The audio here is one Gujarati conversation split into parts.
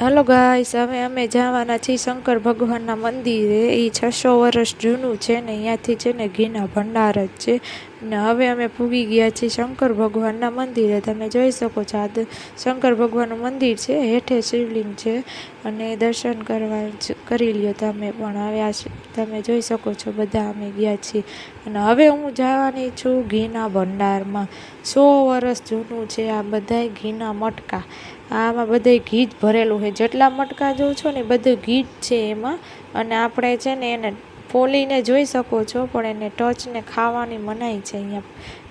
હાલો ગાઈસ હવે અમે જવાના છીએ શંકર ભગવાનના મંદિરે. એ છસો વર્ષ જૂનું છે ને અહીંયાથી છે ને ઘીના ભંડાર જ છે. ને હવે અમે પૂગી ગયા છીએ શંકર ભગવાનના મંદિરે. તમે જોઈ શકો છો, આ શંકર ભગવાનનું મંદિર છે, હેઠે શિવલિંગ છે. અને દર્શન કરવા કરી લ્યો તમે પણ. હવે આ તમે જોઈ શકો છો, બધા અમે ગયા છીએ. અને હવે હું જવાની છું ઘીના ભંડારમાં. સો વર્ષ જૂનું છે આ બધાય ઘીના મટકા. આમાં બધે ઘી જ ભરેલું છે. જેટલા મટકા જોઉં છો ને બધું ઘી જ છે એમાં. અને આપણે છે ને એને ફોલીને જોઈ શકો છો, પણ એને ટચને ખાવાની મનાઈ છે અહીંયા.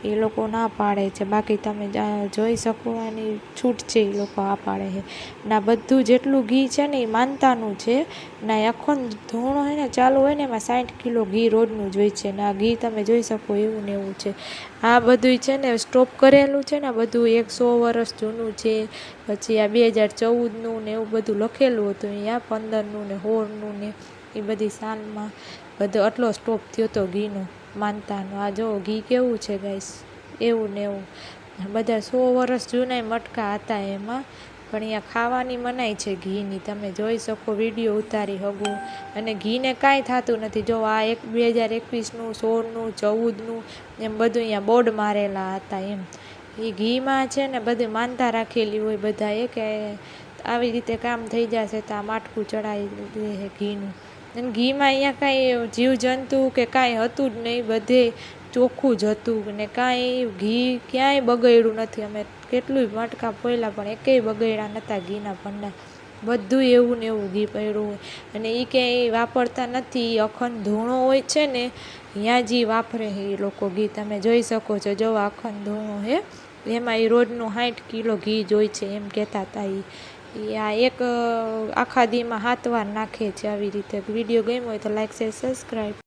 એ લોકો ના પાડે છે. બાકી તમે જોઈ જોઈ શકવાની છૂટ છે એ લોકો આ પાડે છે. ના, બધું જેટલું ઘી છે ને એ માનતાનું છે. ના આખો ધૂણો હોય ને, ચાલુ હોય ને, એમાં સાઠ કિલો ઘી રોજનું જોઈ છે. ના ઘી તમે જોઈ શકો એવું ને એવું છે. આ બધું છે ને સ્ટોપ કરેલું છે ને બધું એકસો વર્ષ જૂનું છે. પછી આ બે હજાર ચૌદનું ને એવું બધું લખેલું હતું અહીંયા, પંદરનું ને સોળનું ને એ બધી સાલમાં. બધો આટલો સ્ટોપ થયો હતો ઘીનો, માનતાનો. આ જો ઘી કેવું છે ગાઈસ એવું ને એવું. બધા સો વર્ષ જૂનાય મટકા હતા એમાં, પણ અહીંયા ખાવાની મનાઈ છે ઘીની. તમે જોઈ શકો, વીડિયો ઉતારી શકો અને ઘીને કાંઈ થતું નથી. જો આ એક, બે હજાર એકવીસનું, સોળનું, ચૌદનું, એમ બધું અહીંયા બોર્ડ મારેલા હતા એમ. એ ઘીમાં છે ને બધી માનતા રાખેલી હોય બધાએ કે આવી રીતે કામ થઈ જશે તો આ માટકું ચડાવી દે ઘીનું. અને ઘીમાં અહીંયા કાંઈ જીવજંતુ કે કાંઈ હતું જ નહીં, બધે ચોખ્ખું જ હતું. ને કાંઈ ઘી ક્યાંય બગડ્યું નથી. અમે કેટલું મટકા પોયલા પણ એકેય બગડ્યા નહોતા ઘીના ભંડા. બધું એવું ને એવું ઘી પડ્યું હોય. અને એ ક્યાંય વાપરતા નથી. એ અખંડ ધૂણો હોય છે ને, ત્યાં જે વાપરે એ લોકો ઘી. તમે જોઈ શકો છો જો અખંડ ધૂણો હે એમાં એ રોજનું સાઠ કિલો ઘી જ હોય છે એમ કહેતા હતા એ એ આ એક આખા દીમાં સાત વાર નાખે છે આવી રીતે. વીડિયો ગમ્યો હોય તો લાઈક, શેર, સબસ્ક્રાઈબ.